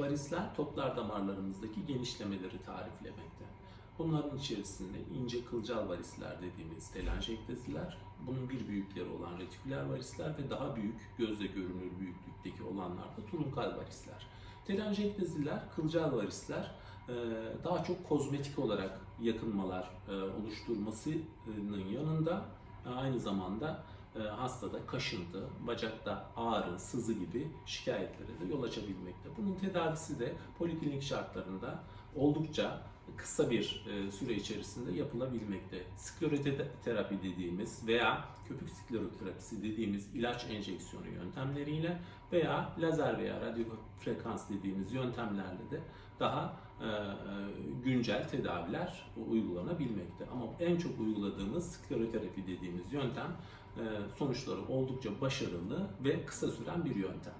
Varisler toplar damarlarımızdaki genişlemeleri tariflemekte. Bunların içerisinde ince kılcal varisler dediğimiz telanjektaziler, bunun bir büyükleri olan retiküler varisler ve daha büyük, gözle görünür büyüklükteki olanlar da turunkal varisler. Telanjektaziler, kılcal varisler e, daha çok kozmetik olarak yakınmalar e, oluşturmasının yanında aynı zamanda hastada kaşıntı, bacakta ağrı, sızı gibi şikayetlere de yol açabilmekte. Bunun tedavisi de poliklinik şartlarında oldukça kısa bir e, süre içerisinde yapılabilmekte. Skleroterapi dediğimiz veya köpük skleroterapisi dediğimiz ilaç enjeksiyonu yöntemleriyle veya lazer veya radyo frekans dediğimiz yöntemlerle de daha e, e, güncel tedaviler uygulanabilmekte. Ama en çok uyguladığımız skleroterapi dediğimiz yöntem sonuçları oldukça başarılı ve kısa süren bir yöntem.